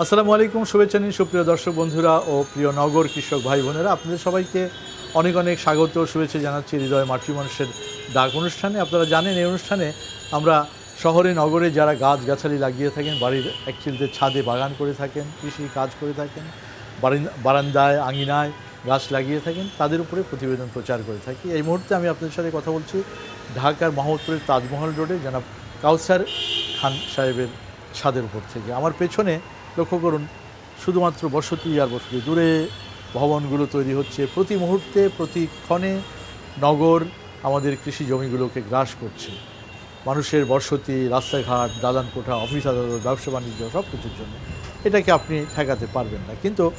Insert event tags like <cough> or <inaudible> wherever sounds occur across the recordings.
আসসালামু আলাইকুম, শুভেচ্ছা নিন সুপ্রিয় দর্শক বন্ধুরা ও প্রিয় নগর কৃষক ভাই বোনেরা, আপনাদের সবাইকে অনেক অনেক স্বাগত শুভেচ্ছা জানাচ্ছি হৃদয় মাতৃ মানুষের ডাক অনুষ্ঠানে। আপনারা জানেন এই অনুষ্ঠানে আমরা শহরে, নগরে যারা গাছ গাছালি লাগিয়ে থাকেন, বাড়ির একচিলতে ছাদে বাগান করে থাকেন, কৃষি কাজ করে থাকেন, বারিন- বারান্দায়, আঙিনায় গাছ লাগিয়ে থাকেন, তাদের উপরে প্রতিবেদন প্রচার করে থাকি। এই মুহূর্তে আমি আপনাদের সাথে কথা বলছি ঢাকার মোহাম্মদপুরের তাজমহল রোডে, জনাব কাউসার খান সাহেবের ছাদের উপর থেকে। আমার পেছনে লক্ষ্য করুন, শুধুমাত্র বসতি আর বসতি দূরে ভবনগুলো তৈরি হচ্ছে। প্রতি মুহূর্তে, প্রতি ক্ষণে নগর আমাদের কৃষি জমিগুলোকে গ্রাস করছে। মানুষের বসতি, রাস্তাঘাট দালান কোঠা অফিস আদালত, ব্যবসা বাণিজ্য সব কিছুর জন্য। এটাকে আপনি ঠেকাতে পারবেন না। কিন্তু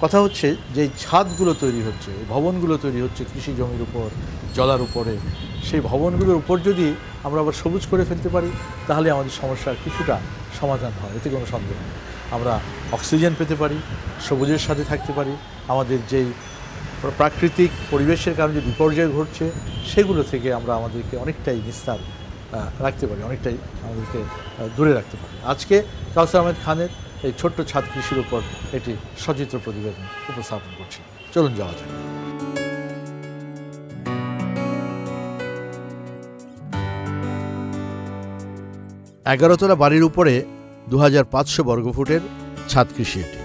কথা হচ্ছে যে ছাদগুলো তৈরি হচ্ছে ভবনগুলো তৈরি হচ্ছে কৃষি জমির উপর, জলার উপরে, সেই ভবনগুলোর উপর যদি আমরা আবার সবুজ করে ফেলতে পারি, তাহলে আমাদের সমস্যার কিছুটা সমাধান হয়। এতে কোনো সন্দেহ নেই। আমরা অক্সিজেন পেতে পারি, সবুজের সাথে থাকতে পারি। আমাদের যেই প্রাকৃতিক পরিবেশের কারণে যে বিপর্যয় ঘটছে, সেগুলো থেকে আমরা আমাদেরকে অনেকটাই নিস্তার রাখতে পারি, অনেকটাই আমাদেরকে দূরে রাখতে পারি। আজকে কাউসার আহমেদ খানের এই ছোট্ট ছাদ কৃষির উপর একটি সচিত্র প্রতিবেদন উপস্থাপন করছি। চলুন যাওয়া যাক। এগারোতলা বাড়ির উপরে দু পাঁচশো বর্গফুটের ছাদ কৃষি এটি।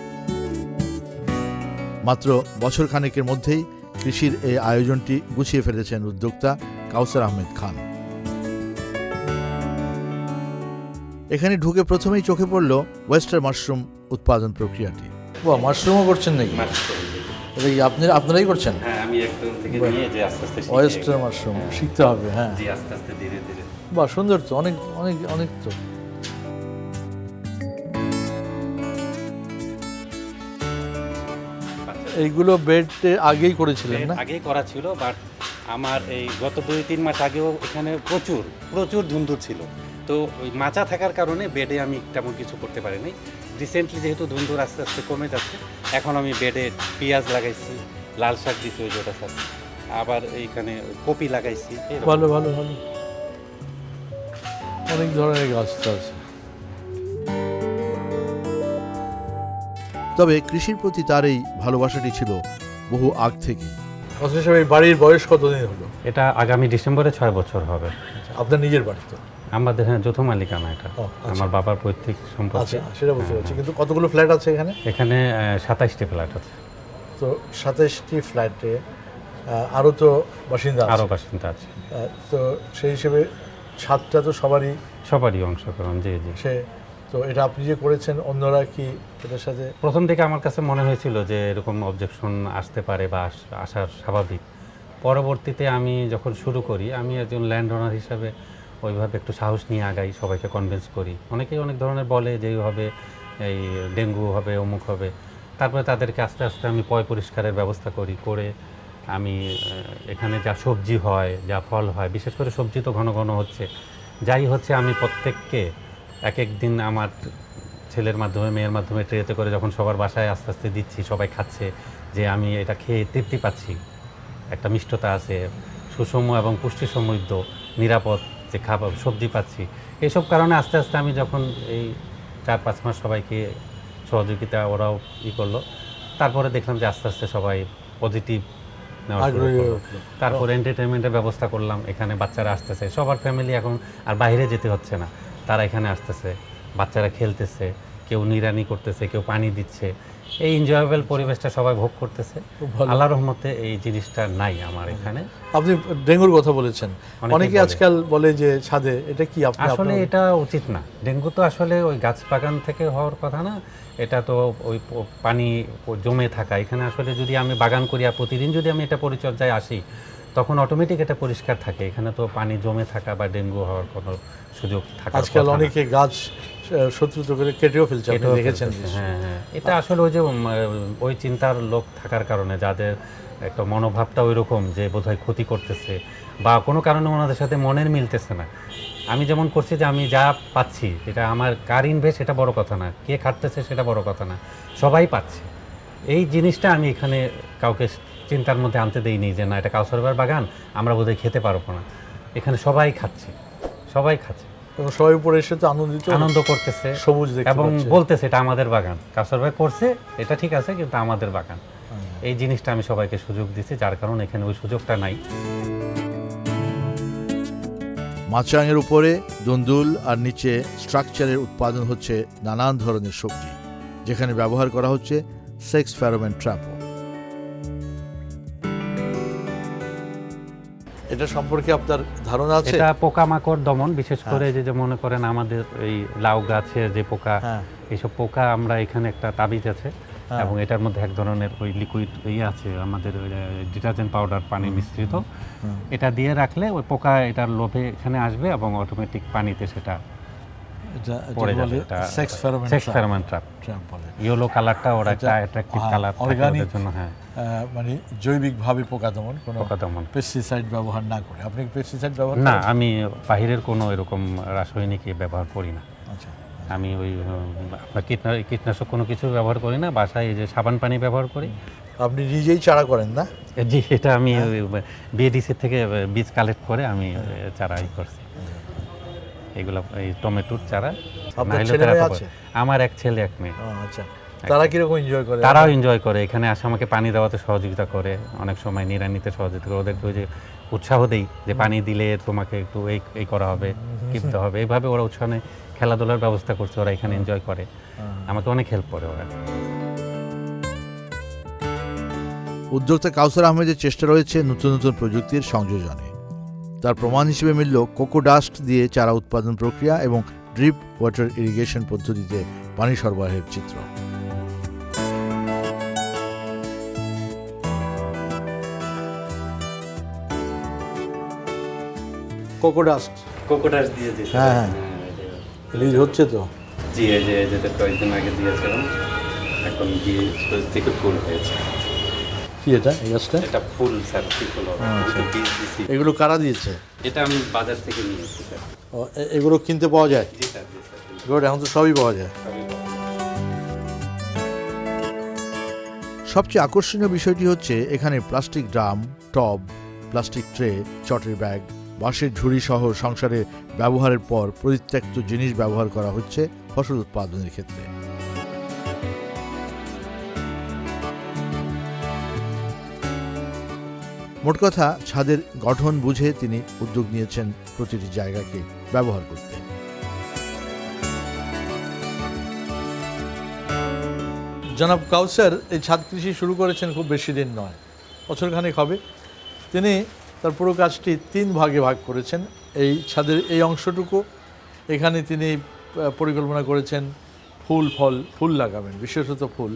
মাত্র বছর খানেকের মধ্যেই কৃষির এই আয়োজনটি গুছিয়ে ফেলেছেন উদ্যোক্তা কাউসার আহমেদ খান। এখানে ঢুকে প্রথমেই চোখে পড়ল ওয়েস্টার মাশরুম উৎপাদন প্রক্রিয়াটি। বাহ মাশরুমও করছেন নাকি? এটা কি আপনি আপনারাই করছেন? হ্যাঁ আমি একদম থেকে নিয়ে যে আস্তে আস্তে ওয়েস্টার মাশরুম শিখতে হবে হ্যাঁ। জি আস্তে আস্তে ধীরে ধীরে। বাহ সুন্দর তো অনেক অনেক অনেক তো। এইগুলো বেড আগেই করেছিলেন না? আগেই করা ছিল বাট আমার এই গত দুই তিন মাস আগেও এখানে প্রচুর প্রচুর ধুন্দুর ছিল। তো ওই মাচা থাকার কারণে বেডে আমি তেমন কিছু করতে পারিনি। রিসেন্টলি যেহেতু ধুন্দুর আস্তে আস্তে কমে যাচ্ছে এখন আমি বেডে পেঁয়াজ লাগাইছি লাল শাক দিছি ওই যেটা শাক আবার এইখানে কপি লাগাইছি ভালো ভালো ভালো। অনেক ধরনের গাছ আছে। তবে কৃষির প্রতি তার এই ভালোবাসাটি ছিল বহু আগ থেকে। বাড়ির বয়স কতদিন হলো? এটা আগামী ডিসেম্বরে ছয় বছর হবে। আপনার নিজের বাড়ি তো? আমাদের হ্যাঁ যৌথ মালিকানা এটা। আচ্ছা। আমার বাবার পৈতৃক সম্পত্তি। আচ্ছা সেটা বুঝতে পারছি। কিন্তু কতগুলো ফ্ল্যাট আছে এখানে? এখানে সাতাইশটি ফ্ল্যাট আছে। তো সাতাশটি ফ্ল্যাটে আরও তো বাসিন্দা আরও বাসিন্দা আছে। তো সেই হিসেবে ছাদটা তো সবারই সবারই অংশগ্রহণ জি জি। সে তো এটা আপনি যে করেছেন, অন্যরা কি এটার সাথে প্রথম থেকে আমার কাছে মনে হয়েছিল যে এরকম অবজেকশন আসতে পারে বা আসার স্বাভাবিক। পরবর্তীতে আমি যখন শুরু করি, আমি একজন ল্যান্ড ওনার হিসাবে ওইভাবে একটু সাহস নিয়ে আগাই, সবাইকে কনভিন্স করি। অনেকেই অনেক ধরনের বলে যে এইভাবে এই ডেঙ্গু হবে, অমুক হবে। তারপরে তাদেরকে আস্তে আস্তে আমি পয় পরিষ্কারের ব্যবস্থা করি, করে আমি এখানে যা সবজি হয়, যা ফল হয়, বিশেষ করে সবজি তো ঘন ঘন হচ্ছে। যাই হচ্ছে আমি প্রত্যেককে এক এক দিন আমার ছেলের মাধ্যমে মেয়ের মাধ্যমে ট্রেতে করে যখন সবার বাসায় আস্তে আস্তে দিচ্ছি সবাই খাচ্ছে যে আমি এটা খেয়ে তৃপ্তি পাচ্ছি। একটা মিষ্টতা আছে সুষম এবং পুষ্টি সমৃদ্ধ নিরাপদ যে খাবার সবজি পাচ্ছি। এইসব কারণে আস্তে আস্তে আমি যখন এই চার পাঁচ মাস সবাইকে সহযোগিতা ওরাও ই করল তারপরে দেখলাম যে আস্তে আস্তে সবাই পজিটিভ তারপর এন্টারটেনমেন্টের ব্যবস্থা করলাম এখানে বাচ্চারা আসতেছে সবার ফ্যামিলি এখন আর বাইরে যেতে হচ্ছে না। তারা এখানে আসতেছে বাচ্চারা খেলতেছে কেউ নিরানি করতেছে কেউ পানি দিচ্ছে। এই এনজয়েবল পরিবেশটা সবাই ভোগ করতেছে। আল্লাহ রহমতে এই জিনিসটা নাই আমার এখানে। আপনি ডেঙ্গুর কথা বলেছেন। অনেকে আজকাল বলে যে ছাদে এটা কি আসলে এটা উচিত না। ডেঙ্গু তো আসলে ওই গাছ বাগান থেকে হওয়ার কথা না। এটা তো ওই পানি জমে থাকা। এখানে আসলে যদি আমি বাগান করি আর প্রতিদিন যদি আমি এটা পরিচর্যায় আসি তখন অটোমেটিক এটা পরিষ্কার থাকে। এখানে তো পানি জমে থাকা বা ডেঙ্গু হওয়ার কোনো সুযোগ থাকা আজকাল অনেকে গাছ শত্রুত করে কেটেও ফেলছে আপনি দেখেছেন হ্যাঁ হ্যাঁ। এটা আসলে ওই যে ওই চিন্তার লোক থাকার কারণে যাদের একটা মনোভাবটা ওই রকম যে বোধহয় ক্ষতি করতেছে বা কোনো কারণে ওনাদের সাথে মনের মিলতেছে না। আমি যেমন করছি যে আমি যা পাচ্ছি এটা আমার কার ইনভেস্ট সেটা বড় কথা না। কে খাটতেছে সেটা বড় কথা না। সবাই পাচ্ছে। এই জিনিসটা আমি এখানে কাউকে চিন্তার মধ্যে আনতে দেইনি যে না এটা কাউসরবার বাগান আমরা বোধহয় খেতে পারব না। এখানে সবাই খাচ্ছে সবাই খাচ্ছে। এবং সবাই উপরে এসে তো আনন্দিত আনন্দ করতেছে সবুজ এবং বলতেছে এটা আমাদের বাগান। কাসর ভাই করছে এটা ঠিক আছে কিন্তু আমাদের বাগান। এই জিনিসটা আমি সবাইকে সুযোগ দিচ্ছি যার কারণে এখানে ওই সুযোগটা নাই। মাছরাঙের উপরে দন্দুল আর নিচে স্ট্রাকচারের উৎপাদন হচ্ছে নানান ধরনের সবজি যেখানে ব্যবহার করা হচ্ছে সেক্স ফ্যারোমেন ট্র্যাপও। এটা সম্পর্কে আপনার ধারণা আছে? এটা পোকামাকড় দমন বিশেষ করে যে যে মনে করেন আমাদের এই লাউ গাছের যে পোকা হ্যাঁ। এইসব পোকা আমরা এখানে একটা তাবিজ আছে হ্যাঁ। এবং এটার মধ্যে এক ধরনের ওই লিকুইড ইয়ে আছে আমাদের ডিটারজেন্ট পাউডার পানি মিশ্রিত। এটা দিয়ে রাখলে ওই পোকা এটার লোভে এখানে আসবে এবং অটোমেটিক পানিতে সেটা সেক্স ফেরোমন ট্র্যাপ ট্র্যাপ বলে? ইয়েলো কালারটা ওরা একটা অ্যাট্রাকটিভ হ্যাঁ, কালার organic। জন্য হ্যাঁ। মানে জৈবিকভাবে পোকা দমন কোনো পোকা দমন পেস্টিসাইড ব্যবহার না করে। আপনি পেস্টিসাইড ব্যবহার না আমি বাহিরের কোনো এরকম রাসায়নিক ব্যবহার করি না। আচ্ছা। আমি ওই আপনার কীটনা কীটনাশক কোনো কিছু ব্যবহার করি না বাসায় এই যে সাবান পানি ব্যবহার করি। আপনি নিজেই চারা করেন না? জি এটা আমি হ্যাঁ। বিএডিসি থেকে বীজ কালেক্ট করে আমি চারা ই করছি। এগুলো এই টমেটোর চারা? আমার এক ছেলে এক মেয়ে। আচ্ছা। তারা কীরকম এনজয় করে? তারাও এনজয় করে। এখানে আসে আমাকে পানি দেওয়াতে সহযোগিতা করে। অনেক সময় নিড়ানিতে সহযোগিতা করে। ওদেরকে ওই যে উৎসাহ দেই যে পানি দিলে তোমাকে একটু এই এই করা হবে কিনতে হবে। এইভাবে ওরা উৎসাহ খেলাধুলার ব্যবস্থা করছে ওরা এখানে এনজয় করে। আমাকে অনেক হেল্প করে ওরা। উদ্যোক্তা কাউসার আহমেদের চেষ্টা রয়েছে নতুন নতুন প্রযুক্তির সংযোজনে। তার প্রমাণ হিসেবে মিলল কোকো ডাস্ট দিয়ে চারা উৎপাদন প্রক্রিয়া এবং ড্রিপ ওয়াটার ইরিগেশন পদ্ধতিতে পানি সরবরাহের চিত্র। কোকো ডাস্ট কোকোটাস দিয়ে দিয়েছে হ্যাঁ, হ্যাঁ। রিলিজ হচ্ছে তো? জি এই যে যেটা কয়েকদিন আগে দিয়েছিলাম। এখন দিয়ে থেকে ফুল হয়েছে। কি এটা এই গাছটা? এটা ফুল স্যার কি ফুল হবে? আচ্ছা। বীজ দিছি। এগুলো কারা দিয়েছে? এটা আমি বাজার থেকে নিয়ে এসেছি স্যার। ও, এ- এগুলো কিনতে পাওয়া যায়? জি স্যার জি স্যার গুড এখন তো সবই পাওয়া যায়। সবই পাওয়া যায়। সবচেয়ে আকর্ষণীয় বিষয়টি হচ্ছে এখানে plastic drum tub plastic tray চটের ব্যাগ বাঁশের ঝুড়ি সহ সংসারে ব্যবহারের পর পরিত্যক্ত জিনিস ব্যবহার করা হচ্ছে ফসল উৎপাদনের ক্ষেত্রে। মোট কথা, ছাদের গঠন বুঝে তিনি উদ্যোগ নিয়েছেন প্রতিটি জায়গাকে ব্যবহার করতে। জনাব কাউসার, এই ছাদ কৃষি শুরু করেছেন খুব বেশি দিন নয়, বছরখানেক হবে। তিনি তার পুরো কাজটি তিন ভাগে ভাগ করেছেন। এই ছাদের এই অংশটুকু, এখানে তিনি পরিকল্পনা করেছেন ফুল, ফল, ফুল লাগাবেন, বিশেষত ফুল।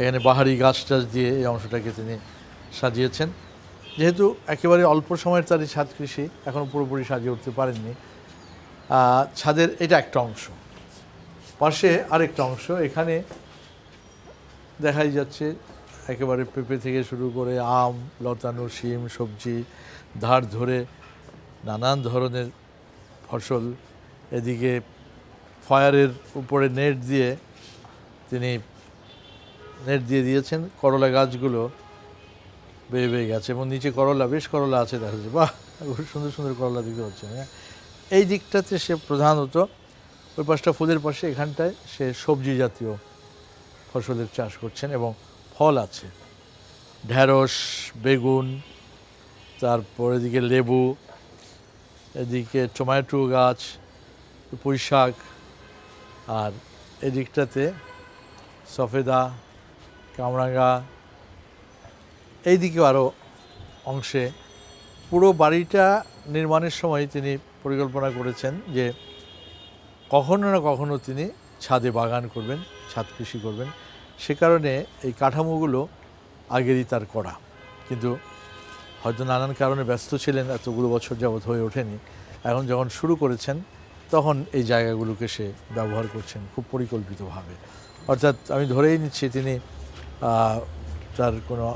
এখানে বাহারি গাছ টাছ দিয়ে এই অংশটাকে তিনি সাজিয়েছেন। যেহেতু একেবারে অল্প সময়ের তার এই ছাদ কৃষি এখনও পুরোপুরি সাজিয়ে উঠতে পারেননি। ছাদের এটা একটা অংশ। পাশে আরেকটা অংশ, এখানে দেখাই যাচ্ছে একেবারে পেঁপে থেকে শুরু করে আম, লতানো শিম, সবজি, ধার ধরে নানান ধরনের ফসল এদিকে ফায়ারের উপরে নেট দিয়ে তিনি নেট দিয়ে দিয়েছেন। করলা গাছগুলো বেয়ে বেয়ে গেছে এবং নিচে করলা, বেশ করলা আছে দেখা যাচ্ছে। বাহ সুন্দর সুন্দর করলা দেখতে হচ্ছে হ্যাঁ। এই দিকটাতে সে প্রধানত ওই পাশটা ফুলের পাশে এখানটায় সে সবজি জাতীয় ফসলের চাষ করছেন এবং ফল আছে। ঢ্যাঁড়স বেগুন, তারপর এদিকে লেবু, এদিকে টমেটো গাছ পুঁই শাক আর এদিকটাতে সফেদা, কামরাঙ্গা, এইদিকেও আরও অংশে। পুরো বাড়িটা নির্মাণের সময় তিনি পরিকল্পনা করেছেন যে কখনো না কখনো তিনি ছাদে বাগান করবেন, ছাদ কৃষি করবেন। সে কারণে এই কাঠামোগুলো আগেরই তার করা। কিন্তু হয়তো নানান কারণে ব্যস্ত ছিলেন, এতগুলো বছর যাবৎ হয়ে ওঠেনি। এখন যখন শুরু করেছেন, তখন এই জায়গাগুলোকে সে ব্যবহার করছেন খুব পরিকল্পিতভাবে। অর্থাৎ আমি ধরেই নিচ্ছি, তিনি তার কোনো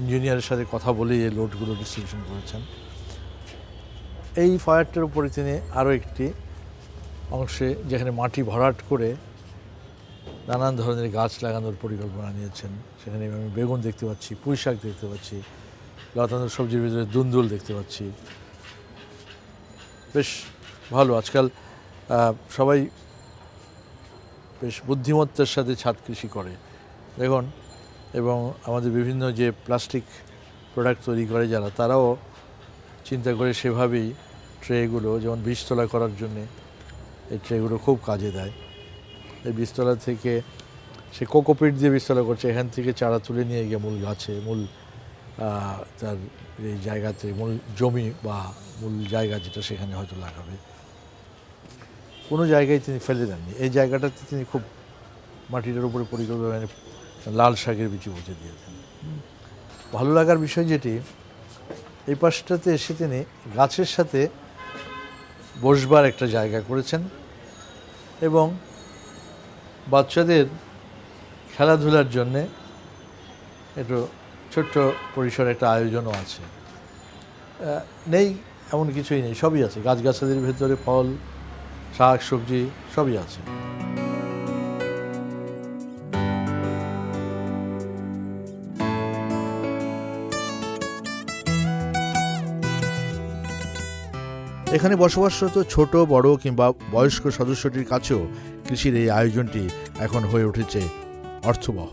ইঞ্জিনিয়ারের সাথে কথা বলেই এই লোডগুলো ডিস্ট্রিবিউশন করেছেন। এই ফায়ারটার উপরে তিনি আরও একটি অংশে, যেখানে মাটি ভরাট করে নানান ধরনের গাছ লাগানোর পরিকল্পনা নিয়েছেন। সেখানে আমি বেগুন দেখতে পাচ্ছি, পুঁই শাক দেখতে পাচ্ছি, লতানো সবজির ভিতরে দুন্দুল দেখতে পাচ্ছি। বেশ ভালো, আজকাল সবাই বেশ বুদ্ধিমত্তার সাথে ছাদ কৃষি করে। দেখুন, এবং আমাদের বিভিন্ন যে প্লাস্টিক প্রোডাক্ট তৈরি করে যারা, তারাও চিন্তা করে সেভাবেই ট্রেগুলো, যেমন বীজতলা করার জন্যে, এই ট্রেগুলো খুব কাজে দেয়। এই বীজতলা থেকে, সে কোকোপিট দিয়ে বীজতলা করছে, এখান থেকে চারা তুলে নিয়ে গিয়ে মূল গাছে, মূল তার এই জায়গাতে, মূল জমি বা মূল জায়গা যেটা সেখানে হয়তো লাগাবে কোনো জায়গায় তিনি ফেলে দেননি এই জায়গাটাতে তিনি খুব মাটিটার উপরে পরিকল্পনা লাল শাকের বিচি বুঝে দিয়েছেন। ভালো লাগার বিষয় যেটি, এই পাশটাতে এসে তিনি গাছের সাথে বসবার একটা জায়গা করেছেন এবং বাচ্চাদের খেলাধুলার জন্যে একটু ছোট্ট পরিসরে একটা আয়োজনও আছে। নেই, এমন কিছুই নেই, সবই আছে। গাছগাছালির ভেতরে ফল, শাক, সবজি, সবই আছে। এখানে বসবাসরত ছোট বড় কিংবা বয়স্ক সদস্যটির কাছেও কৃষির এই আয়োজনটি এখন হয়ে উঠেছে অর্থবহ।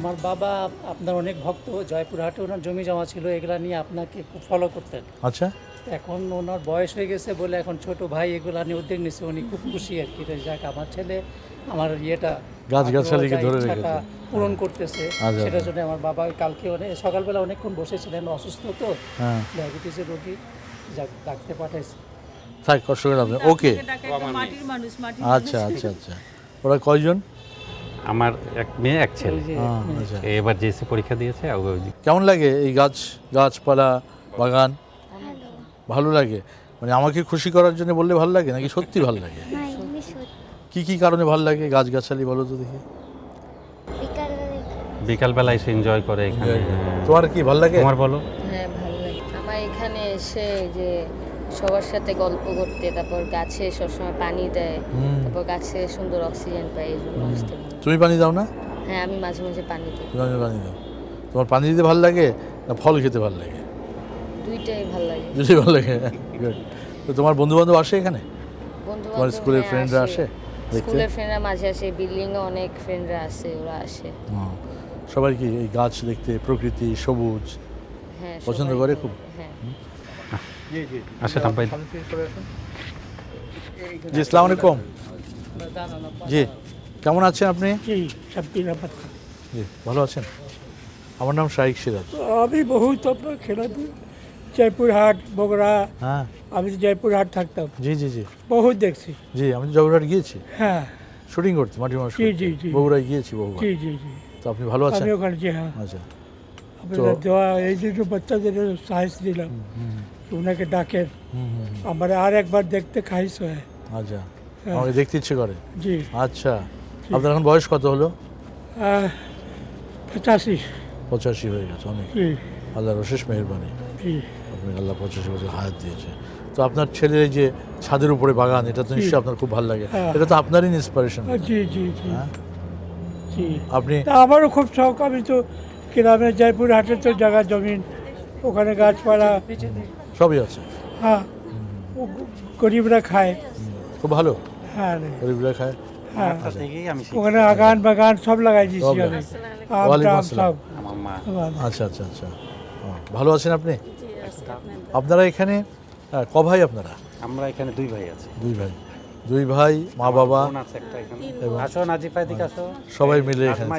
আমার বাবা আপনার অনেক ভক্ত জয়পুরহাটে ওনার জমি জমা ছিল এগুলা নিয়ে আপনাকে খুব ফলো করতেন। আচ্ছা। এখন ওনার বয়স হয়ে গেছে বলে এখন ছোট ভাই এগুলা নিয়ে উদ্যোগ নিচ্ছে উনি খুব খুশি আর কি। যাক আমার ছেলে আমার ইয়েটা গাছগাছালিকে ধরে রেখেছে। পূরণ করতেছে। আচ্ছা, সেটার আচ্ছা। জন্য আমার বাবা কালকে অনেক সকালবেলা অনেকক্ষণ বসেছিলেন অসুস্থ তো হ্যাঁ। ডায়াবেটিসের রোগী। যাক ডাকতে পাঠাইছে। থাক কষ্ট করে নেই। ওকে মাটির আচ্ছা আচ্ছা আচ্ছা। ওরা কয়জন? আমার এক মেয়ে এক ছেলে। যে হ্যাঁ, আচ্ছা এবার জেএসসি পরীক্ষা দিয়েছে কেমন লাগে এই গাছ গাছপালা বাগান? ভালো লাগে। মানে আমাকে খুশি করার জন্য বললে ভালো লাগে নাকি সত্যি ভালো লাগে? কি কি কারণে ভালো লাগে গাছগাছালি বলো তো দেখি। বিকালবেলা বিকালবেলা এসে এনজয় করে এখানে। তোমার কি ভালো লাগে? তোমার বলো। হ্যাঁ ভালো লাগে। আমার এখানে এসে যে সবার সাথে গল্প করতে তারপর গাছে সবসময় পানি দেয় তারপর গাছে সুন্দর অক্সিজেন পাই এই জন্য আসতে তুমি পানি দাও না? হ্যাঁ আমি মাঝে মাঝে পানি দিই। তুমি পানি দাও। তোমার পানি দিতে ভালো লাগে না ফল খেতে ভালো লাগে? দুইটাই ভালো লাগে। দুটোই ভালো লাগে Good. তো তোমার বন্ধু বান্ধব আসে এখানে? বন্ধু তোমার স্কুলের ফ্রেন্ডরা আসে। স্কুলের ফ্রেন্ডরা মাঝে আসে বিল্ডিংয়ে অনেক ফ্রেন্ডরা আসে ওরা আসে। সবাই কি এই গাছ দেখতে প্রকৃতি সবুজ? হ্যাঁ পছন্দ করে খুব? হ্যাঁ। আসেন আব্বাই জি। আসসালামু আলাইকুম। জি কেমন আছেন আপনি? জি ভালো আছেন? আমার নাম শাহিক সিরাজ। আমি বহুত আপনার খেলাধু জয়পুরহাট বগুড়া হ্যাঁ। আমি তো জয়পুরহাট থাকতাম। জি জি জি। বহুত দেখছি। জি আমি জগড়াট গিয়েছি। হ্যাঁ। শুটিং করতে মাটি মানুষ জি, জি, জি। বগুড়ায় গিয়েছি বহুবার। জি জি জি। তো আপনি ভালো আছেন? আমি ওখানে জি হ্যাঁ। আচ্ছা। আপনার দোয়া এই জন্য বাচ্চাদের সাহস দিলাম। ওনাকে ডাকেন হুম, হুম, হুম। আমার আর একবার দেখতে খাইস হয়। আচ্ছা। হ্যাঁ। আমাকে দেখতে ইচ্ছে করে? জি। আচ্ছা। আপনার এখন বয়স কত হলো? পঁচাশি। পঁচাশি হয়ে গেছে অনেক। জি। আল্লাহর অশেষ মেহরবানি। জি। আপনাকে আল্লাহ পঁচাশি বছর হায়াত দিয়েছে তো আপনার ছেলের এই যে ছাদের উপরে বাগান এটা তো নিশ্চয়ই আপনার খুব ভালো লাগে। হ্যাঁ। এটা তো আপনারই ইন্সপিরেশন জি জি জি। হ্যাঁ? জি। আপনি? তা আমারও খুব শখ। আমি তো গ্রামে জয়পুরহাটে তো জায়গা জমিন ওখানে গাছপালা। সবই আছে। হ্যাঁ ও গরিবরা খায়। খুব ভালো। হ্যাঁ রে, গরিবরা খায়। হ্যাঁ। আমি ওখানে আগান বাগান সব লাগাই দিয়েছি আমি আম ওয়ালাইকুম টাম আসসালাম। সব। আমার মা। সব। আচ্ছা আচ্ছা আচ্ছা। ও, ভালো আছেন আপনি? আপনারা এখানে ক ভাই আপনারা? আমরা এখানে দুই ভাই আছি। দুই ভাই। দুই ভাই মা বাবা। বোন আছে একটা এখানে। আসো নাজিফা এদিকে আসো। সবাই মিলে এখানে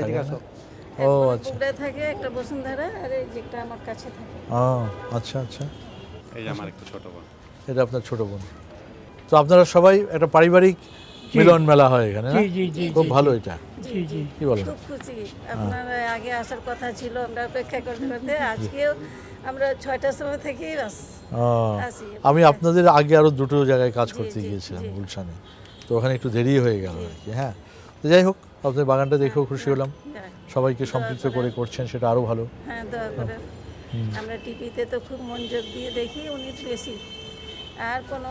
ও আচ্ছা। থাকে একটা বসুন্ধরা আর এই যেটা আমার কাছে থাকে। ও আচ্ছা আচ্ছা। এই আমার একটু ছোট বোন। এটা আপনার ছোট বোন। তো আপনারা সবাই একটা পারিবারিক মিলন মেলা হয় এখানে না? জি জি জি খুব ভালো এটা। জি জি। কি বলেন? খুব খুশি। আপনার আগে আসার কথা ছিল আমরা অপেক্ষা করতে করতে। আজকেও আমরা ছয়টার সময় থেকেই বাস আসি। আমি আপনাদের আগে আরও দুটো জায়গায় কাজ করতে গিয়েছিলাম গুলশানে। তো ওখানে একটু দেরি হয়ে গেল আর কি হ্যাঁ? তো যাই হোক আপনার বাগানটা দেখেও খুশি হলাম। হ্যাঁ, সবাইকে সম্পৃক্ত করে। করছেন সেটা আরও ভালো। হ্যাঁ আমরা টিভিতে তো খুব মনোযোগ দিয়ে দেখি উনি বেশি। আর কোনো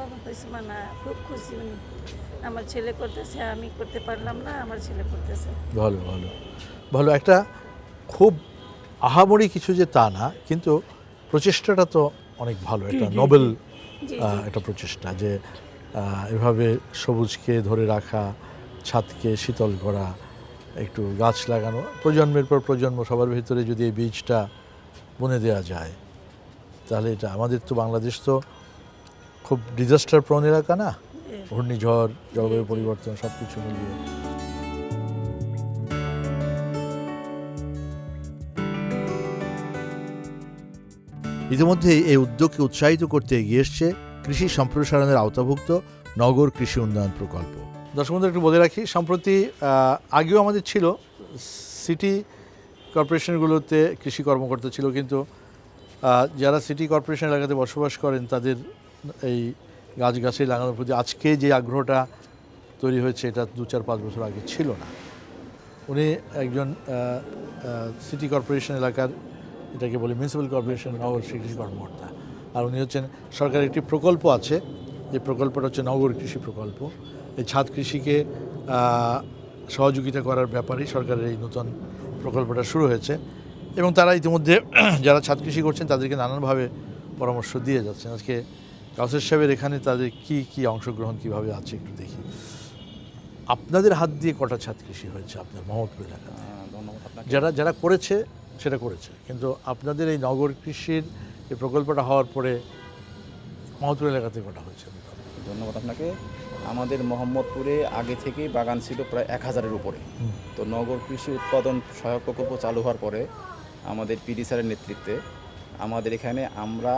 না খুব খুশি উনি। আমার ছেলে করতেছে আমি করতে পারলাম না আমার ছেলে করতেছে। ভালো ভালো। ভালো একটা খুব আহামরি কিছু যে তা না কিন্তু প্রচেষ্টাটা তো অনেক ভালো একটা নোবেল একটা প্রচেষ্টা যে এভাবে সবুজকে ধরে রাখা ছাদকে শীতল করা একটু গাছ লাগানো প্রজন্মের পর প্রজন্ম সবার ভিতরে যদি এই বীজটা বুনে দেওয়া যায়। তাহলে এটা আমাদের তো বাংলাদেশ তো খুব ডিজাস্টার প্রণ এলাকা না? ঘূর্ণিঝড় জলবায়ু পরিবর্তন সব কিছু মিলিয়ে। ইতিমধ্যেই এই উদ্যোগকে উৎসাহিত করতে এগিয়ে এসছে কৃষি সম্প্রসারণের আওতাভুক্ত নগর কৃষি উন্নয়ন প্রকল্প। দর্শক বন্ধুরা একটু বলে রাখি সম্প্রতি আহ, আগেও আমাদের ছিল সিটি কর্পোরেশনগুলোতে কৃষি কর্মকর্তা ছিল, কিন্তু যারা সিটি কর্পোরেশন এলাকাতে বসবাস করেন, তাদের এই গাছগাছালি লাগানোর প্রতি আজকে যে আগ্রহটা তৈরি হয়েছে, এটা দু চার পাঁচ বছর আগে ছিল না। উনি একজন সিটি কর্পোরেশন এলাকার, এটাকে বলি মিউনিসিপ্যাল কর্পোরেশন, নগর কৃষি কর্মকর্তা। আর উনি হচ্ছেন, সরকারের একটি প্রকল্প আছে, যে প্রকল্পটা হচ্ছে নগর কৃষি প্রকল্প। এই ছাদ কৃষিকে সহযোগিতা করার ব্যাপারেই সরকারের এই নতুন প্রকল্পটা শুরু হয়েছে এবং তারা ইতিমধ্যে <clears throat> যারা ছাদ কৃষি করছেন তাদেরকে নানানভাবে পরামর্শ দিয়ে যাচ্ছেন। আজকে কাউসের সাহেবের এখানে তাদের কি কি অংশগ্রহণ কীভাবে আছে একটু দেখি। আপনাদের হাত দিয়ে কটা ছাদ কৃষি হয়েছে আপনার মোহাম্মদপুর এলাকাতে? যারা যারা করেছে সেটা করেছে। কিন্তু আপনাদের এই নগর কৃষির এই প্রকল্পটা হওয়ার পরে মহতুর এলাকাতে কটা হয়েছে ধন্যবাদ আপনাকে। আমাদের মোহাম্মদপুরে আগে থেকেই বাগান ছিল প্রায় এক হাজারের উপরে। তো নগর কৃষি উৎপাদন সহায়ক প্রকল্প চালু হওয়ার পরে আমাদের পিডি স্যারের নেতৃত্বে আমাদের এখানে আমরা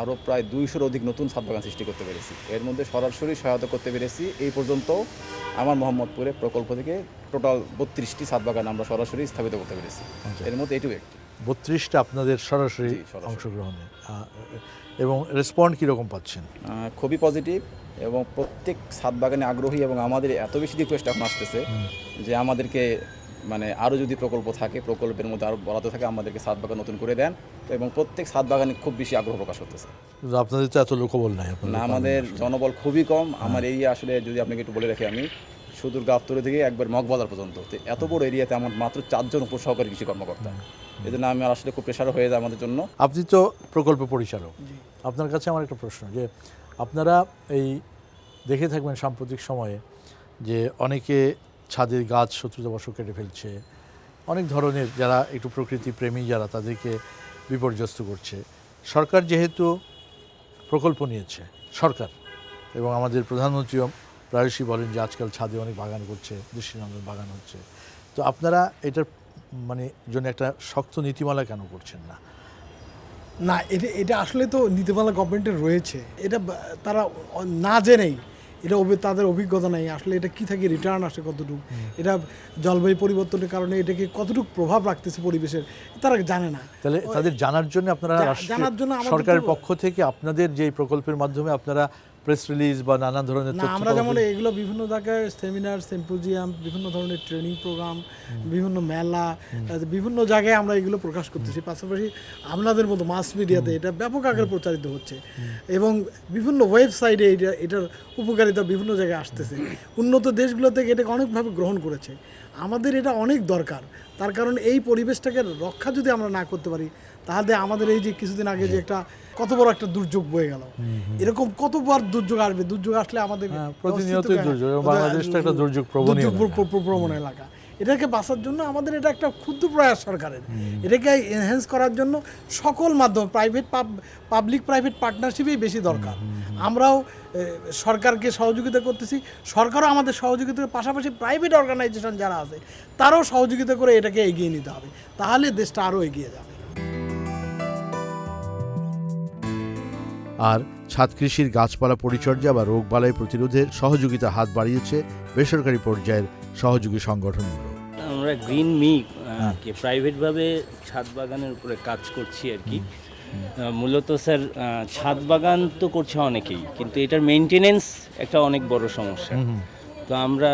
আরও প্রায় দুইশোর অধিক নতুন ছাদ বাগান সৃষ্টি করতে পেরেছি। এর মধ্যে সরাসরি সহায়তা করতে পেরেছি। এই পর্যন্ত আমার মোহাম্মদপুরে প্রকল্প থেকে টোটাল বত্রিশটি ছাদ বাগান আমরা সরাসরি স্থাপিত করতে পেরেছি। এর মধ্যে এটিও একটি। বত্রিশটা আপনাদের সরাসরি অংশগ্রহণে। এবং রেসপন্ড কীরকম পাচ্ছেন? খুবই পজিটিভ এবং প্রত্যেক ছাদ বাগানে আগ্রহী এবং আমাদের এত বেশি রিকোয়েস্ট এখন আসতেছে যে আমাদেরকে মানে আরও যদি প্রকল্প থাকে প্রকল্পের মধ্যে আরও বরাদ্দ থাকে আমাদেরকে ছাদ বাগান নতুন করে দেন এবং প্রত্যেক ছাদ বাগানে খুব বেশি আগ্রহ প্রকাশ করতেছে। আপনাদের তো এত লোকবল নাই না আমাদের জনবল খুবই কম। আমার এরিয়া আসলে যদি আপনাকে একটু বলে রাখি আমি সুদূর গাবতলি থেকে একবার মগবাজার পর্যন্ত। এত বড় এরিয়াতে আমার মাত্র চারজন উপসহকারী কৃষি কর্মকর্তা। জন্য আমি আসলে খুব প্রেশার হয়ে যায় আমাদের জন্য। আপনি তো প্রকল্প পরিচালক আপনার কাছে আমার একটা প্রশ্ন যে আপনারা এই দেখে থাকবেন সাম্প্রতিক সময়ে যে অনেকে ছাদের গাছ শত্রুতাবশ কেটে ফেলছে অনেক ধরনের যারা একটু প্রকৃতি প্রেমী যারা তাদেরকে বিপর্যস্ত করছে। সরকার যেহেতু প্রকল্প নিয়েছে সরকার এবং আমাদের প্রধানমন্ত্রীও প্রায়শই বলেন যে আজকাল ছাদে অনেক বাগান করছে দৃষ্টিনন্দন বাগান হচ্ছে। তো আপনারা এটার মানে জন্য একটা শক্ত নীতিমালা কেন করছেন না? না এটা এটা আসলে তো নীতিমালা গভর্নমেন্টের রয়েছে। এটা তারা না জেনেই এটা তাদের অভিজ্ঞতা নেই। আসলে এটা কি থাকে রিটার্ন আসে কতটুকু? এটা জলবায়ু পরিবর্তনের কারণে এটাকে কতটুকু প্রভাব রাখতেছে পরিবেশের তারা জানে না। তাহলে তাদের জানার জন্য আপনারা জানার জন্য সরকারের পক্ষ থেকে আপনাদের যে প্রকল্পের মাধ্যমে আপনারা প্রেস রিলিজ বা নানা ধরনের না আমরা যেমন এগুলো বিভিন্ন জায়গায় সেমিনার সিম্পোজিয়াম বিভিন্ন ধরনের ট্রেনিং প্রোগ্রাম বিভিন্ন মেলা বিভিন্ন জায়গায় আমরা এগুলো প্রকাশ করতেছি। পাশাপাশি আপনাদের মতো মাস মিডিয়াতে এটা ব্যাপক আকারে প্রচারিত হচ্ছে। এবং বিভিন্ন ওয়েবসাইটে এটা এটার উপকারিতা বিভিন্ন জায়গায় আসতেছে। উন্নত দেশগুলো থেকে এটাকে অনেকভাবে গ্রহণ করেছে। আমাদের এটা অনেক দরকার। তার কারণ এই পরিবেশটাকে রক্ষা যদি আমরা না করতে পারি তাহলে আমাদের এই যে কিছুদিন আগে যে একটা কত বড় একটা দুর্যোগ বয়ে গেল। এরকম কতবার দুর্যোগ আসবে? দুর্যোগ আসলে আমাদের হ্যাঁ, প্রতিনিয়তই দুর্যোগ বাংলাদেশটা একটা দুর্যোগ প্রবণ এলাকা। প্রবণ এটাকে বাঁচার জন্য আমাদের এটা একটা ক্ষুদ্র প্রয়াস সরকারের। এটাকে এনহ্যান্স করার জন্য সকল মাধ্যম প্রাইভেট পাবলিক প্রাইভেট পার্টনারশিপই বেশি দরকার। আমরাও সরকারকে সহযোগিতা করতেছি। সরকারও আমাদের সহযোগিতার পাশাপাশি প্রাইভেট অর্গানাইজেশন যারা আছে তারাও সহযোগিতা করে এটাকে এগিয়ে নিতে হবে। তাহলে দেশটা আরও এগিয়ে যাবে। আর ছাদ কৃষির গাছপালা পরিচর্যা বা রোগবালাই প্রতিরোধে সহযোগিতা হাত বাড়িয়েছে বেসরকারি পর্যায়ের সহযোগী সংগঠনগুলো। আমরা গ্রিন মি প্রাইভেটভাবে ছাদ বাগানের উপরে কাজ করছি আর কি। মূলত স্যার ছাদ বাগান তো করছে অনেকেই কিন্তু এটার মেনটেনেন্স একটা অনেক বড় সমস্যা। তো আমরা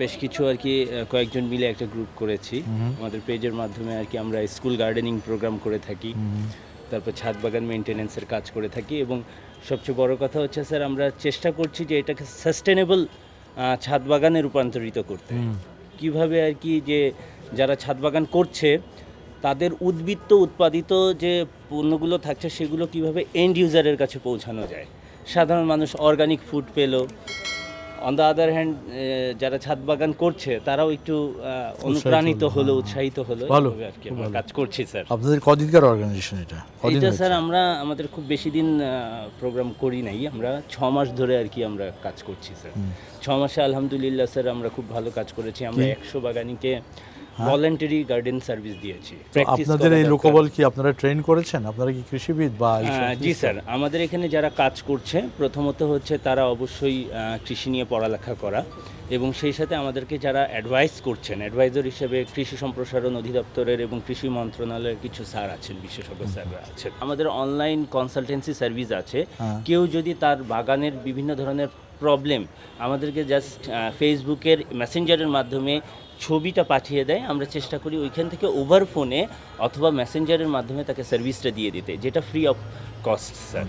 বেশ কিছু আর কি কয়েকজন মিলে একটা গ্রুপ করেছি। আমাদের পেজের মাধ্যমে আর কি আমরা স্কুল গার্ডেনিং প্রোগ্রাম করে থাকি। তারপর ছাদ বাগান মেনটেনেন্সের কাজ করে থাকি এবং সবচেয়ে বড় কথা হচ্ছে স্যার আমরা চেষ্টা করছি যে এটাকে সাস্টেনেবল ছাদ বাগানে রূপান্তরিত করতে। কীভাবে আর কি যে যারা ছাদ বাগান করছে তাদের উদ্বৃত্ত উৎপাদিত যে পণ্যগুলো থাকছে সেগুলো কীভাবে এন্ড ইউজারের কাছে পৌঁছানো যায়? সাধারণ মানুষ অর্গানিক ফুড পেল অন দ্য আদার হ্যান্ড যারা ছাদ বাগান করছে তারাও একটু অনুপ্রাণিত হলো, হ্যাঁ। উৎসাহিত হলো ভালো, আর কি আমরা কাজ করছি স্যার। আপনাদের কদিনকার অর্গানাইজেশন এটা? এটা স্যার আমরা আমাদের খুব বেশি দিন প্রোগ্রাম করি নাই। আমরা ছ মাস ধরে আর কি আমরা কাজ করছি স্যার। ছ মাসে আলহামদুলিল্লাহ স্যার আমরা খুব ভালো কাজ করেছি। আমরা একশো বাগানিকে ভলেন্টারি গার্ডেন সার্ভিস দিয়েছি। আপনাদের এই লোকবল কি আপনারা ট্রেন করেছেন? আপনারা কি কৃষিবিদ বা সব জি স্যার। আমাদের এখানে যারা কাজ করছে প্রথমত হচ্ছে তারা অবশ্যই কৃষি নিয়ে পড়ালেখা করা এবং সেই সাথে আমাদেরকে যারা অ্যাডভাইস করছেন অ্যাডভাইজার হিসেবে কৃষি সম্প্রসারণ অধিদপ্তরের এবং কৃষি মন্ত্রণালয়ের কিছু স্যার আছেন বিশেষজ্ঞ স্যাররা আছেন। আমাদের অনলাইন কনসালটেন্সি সার্ভিস আছে। হ্যাঁ। কেউ যদি তার বাগানের বিভিন্ন ধরনের প্রবলেম আমাদেরকে জাস্ট ফেসবুকের মেসেঞ্জারের মাধ্যমে ছবিটা পাঠিয়ে দেয়, আমরা চেষ্টা করি ওইখান থেকে ওভার ফোনে অথবা মেসেঞ্জারের মাধ্যমে তাকে সার্ভিসটা দিয়ে দিতে, যেটা ফ্রি অফ কস্ট স্যার